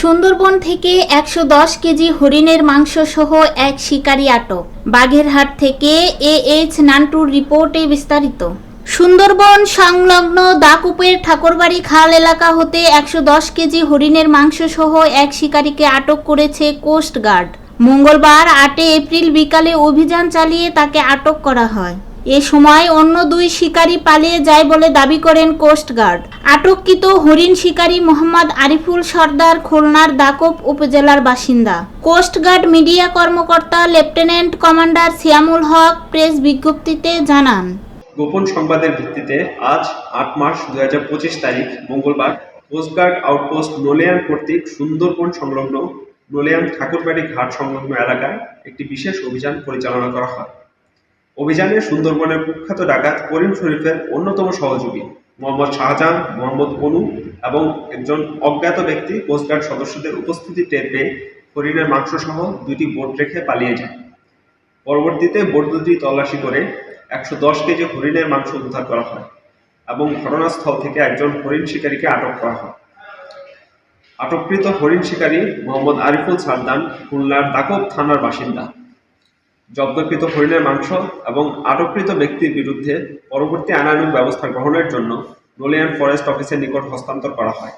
সুন্দরবন থেকে একশো দশ কেজি হরিণের মাংস সহ এক শিকারী আটক। বাঘেরহাট থেকে এ এইচ নান্টুর রিপোর্টে বিস্তারিত। সুন্দরবন সংলগ্ন দাকুপের ঠাকুরবাড়ি খাল এলাকা হতে একশো দশ কেজি হরিণের মাংস সহ এক শিকারীকে আটক করেছে কোস্ট গার্ড। মঙ্গলবার আটে এপ্রিল বিকালে অভিযান চালিয়ে তাকে আটক করা হয়। এ সময় অন্য দুই শিকারী পালিয়ে যায় বলে দাবি করেন কোস্টগার্ড আটককৃত হরিণ শিকারী মোহাম্মদ আরিফুল সর্দার খুলনার দাকব উপজেলার বাসিন্দা। কোস্টগার্ড মিডিয়া কর্মকর্তা lieutenant commander Siamul Haque press বিজ্ঞপ্তিতে জানান। গোপন সংবাদের ভিত্তিতে আজ আট মার্চ দুই হাজার পঁচিশ তারিখ মঙ্গলবার কোস্টগার্ড আউটপোস্ট নোলিয়ান কর্তৃক সুন্দরবন সংলগ্ন নোলিয়ান ঠাকুরবাড়ি ঘাট সংলগ্ন এলাকায় একটি বিশেষ অভিযান পরিচালনা করা হয়। অভিযানে সুন্দরবনের কুখ্যাত ডাকাত করিম শরীফের অন্যতম সহযোগী। মোহাম্মদ শাহজাহান, মোহাম্মদ অনু এবং একজন অজ্ঞাত ব্যক্তি কোস্টগার্ড সদস্যদের উপস্থিতি টের পেয়ে হরিণের মাংস সহ দুইটি বোট রেখে পালিয়ে যায়। পরবর্তীতে বোট দুটি তল্লাশি করে একশো দশ কেজি হরিণের মাংস উদ্ধার করা হয় এবং ঘটনাস্থল থেকে একজন হরিণ শিকারীকে আটক করা হয়। আটককৃত হরিণ শিকারী মোহাম্মদ আরিফুল সারদান খুলনার দাকব থানার বাসিন্দা। জব্দকৃত হরিণের মাংস এবং আটককৃত ব্যক্তির বিরুদ্ধে পরবর্তী আইনানুগ ব্যবস্থা গ্রহণের জন্য নোলিয়ান ফরেস্ট অফিসের নিকট হস্তান্তর করা হয়।